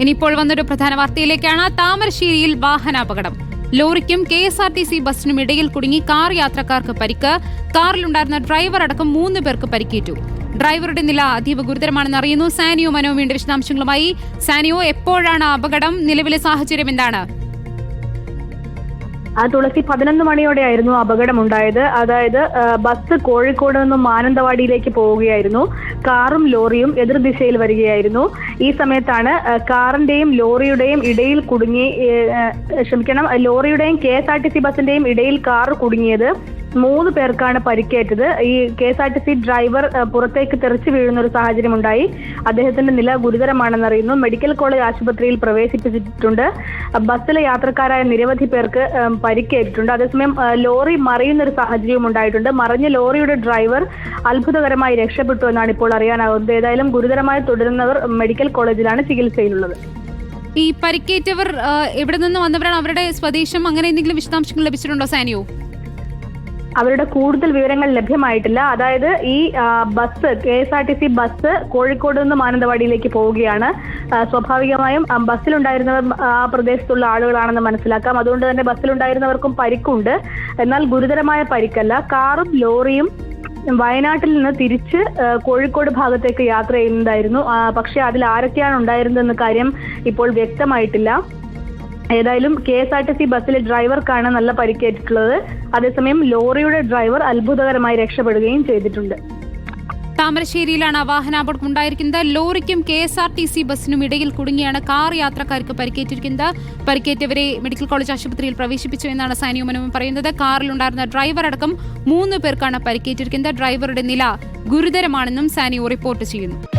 ഇനിയിപ്പോൾ വന്നൊരു പ്രധാന വാർത്തയിലേക്കാണ് താമരശ്ശേരിയിൽ വാഹനാപകടം. ലോറിക്കും K S R T C ബസിനും ഇടയിൽ കുടുങ്ങി കാർ യാത്രക്കാർക്ക് പരിക്ക്. കാറിലുണ്ടായിരുന്ന ഡ്രൈവർ അടക്കം മൂന്ന് പേർക്ക് പരിക്കേറ്റു. ഡ്രൈവറുടെ നില അതീവ ഗുരുതരമാണെന്ന് അറിയുന്നു. സാനിയോ മനോ വീണ്ടും വിശദാംശങ്ങളുമായി. സാനിയോ എപ്പോഴാണ് അപകടം? നിലവിലെ സാഹചര്യം എന്താണ്? ആ തുളസി പതിനൊന്ന് മണിയോടെയായിരുന്നു അപകടമുണ്ടായത്. അതായത് ബസ് കോഴിക്കോട് നിന്നും മാനന്തവാടിയിലേക്ക് പോവുകയായിരുന്നു. കാറും ലോറിയും എതിർദിശയിൽ വരികയായിരുന്നു. ഈ സമയത്താണ് കാറിന്റെയും ലോറിയുടെയും ഇടയിൽ കുടുങ്ങി ക്ഷമിക്കണം ലോറിയുടെയും K S R T C ബസിന്റെയും ഇടയിൽ കാർ കുടുങ്ങിയത്. മൂന്ന് പേർക്കാണ് പരിക്കേറ്റത്. ഈ K S R T C driver പുറത്തേക്ക് തെറിച്ചു വീഴുന്ന ഒരു സാഹചര്യം ഉണ്ടായി അദ്ദേഹത്തിന്റെ നില ഗുരുതരമാണെന്ന് അറിയുന്നു. മെഡിക്കൽ കോളേജ് ആശുപത്രിയിൽ പ്രവേശിപ്പിച്ചിട്ടുണ്ട്. ബസ്സിലെ യാത്രക്കാരായ നിരവധി പേർക്ക് പരിക്കേറ്റിട്ടുണ്ട്. അതേസമയം ലോറി മറിയുന്ന ഒരു സാഹചര്യവും ഉണ്ടായിട്ടുണ്ട്. മറിഞ്ഞ ലോറിയുടെ ഡ്രൈവർ അത്ഭുതകരമായി രക്ഷപ്പെട്ടു എന്നാണ് ഇപ്പോൾ അറിയാനാകുന്നത്. ഏതായാലും ഗുരുതരമായി തുടരുന്നവർ മെഡിക്കൽ കോളേജിലാണ് ചികിത്സയിലുള്ളത്. ഈ പരിക്കേറ്റവർ എവിടെ നിന്ന് വന്നവരാണ്? അവരുടെ സ്വദേശം അങ്ങനെ എന്തെങ്കിലും വിശദാംശങ്ങൾ ലഭിച്ചിട്ടുണ്ടോ സാനിയോ? അവരുടെ കൂടുതൽ വിവരങ്ങൾ ലഭ്യമായിട്ടില്ല. അതായത് ഈ bus K S R T C bus Kozhikode നിന്ന് മാനന്തവാടിയിലേക്ക് പോവുകയാണ്. സ്വാഭാവികമായും ബസ്സിലുണ്ടായിരുന്നവർ ആ പ്രദേശത്തുള്ള ആളുകളാണെന്ന് മനസ്സിലാക്കാം. അതുകൊണ്ട് തന്നെ ബസ്സിലുണ്ടായിരുന്നവർക്കും പരിക്കുണ്ട്. എന്നാൽ ഗുരുതരമായ പരിക്കല്ല. കാറും ലോറിയും വയനാട്ടിൽ നിന്ന് തിരിച്ച് കോഴിക്കോട് ഭാഗത്തേക്ക് യാത്ര ചെയ്യുന്നതായിരുന്നു. പക്ഷേ അതിൽ ആരൊക്കെയാണ് ഉണ്ടായിരുന്നതെന്ന കാര്യം ഇപ്പോൾ വ്യക്തമായിട്ടില്ല. ഏതായാലും K S R T C ബസ്സിലെ ഡ്രൈവർക്കാണ് നല്ല പരിക്കേറ്റിട്ടുള്ളത്. അതേസമയം ലോറിയുടെ ഡ്രൈവർ അത്ഭുതകരമായി രക്ഷപ്പെടുകയും ചെയ്തിട്ടുണ്ട്. താമരശ്ശേരിയിലാണ് വാഹനാപകടം ഉണ്ടായിരിക്കുന്നത്. ലോറിക്കും K S R T C ബസ്സിനും ഇടയിൽ കുടുങ്ങിയാണ് കാർ യാത്രക്കാർക്ക് പരിക്കേറ്റിരിക്കുന്നത്. പരിക്കേറ്റവരെ മെഡിക്കൽ കോളേജ് ആശുപത്രിയിൽ പ്രവേശിപ്പിച്ചു എന്നാണ് സാനിയോ മനോമൻ പറയുന്നത്. കാറിലുണ്ടായിരുന്ന ഡ്രൈവർ അടക്കം മൂന്ന് പേർക്കാണ് പരിക്കേറ്റിരിക്കുന്നത്. ഡ്രൈവറുടെ നില ഗുരുതരമാണെന്നും സാനിയോ റിപ്പോർട്ട് ചെയ്യുന്നു.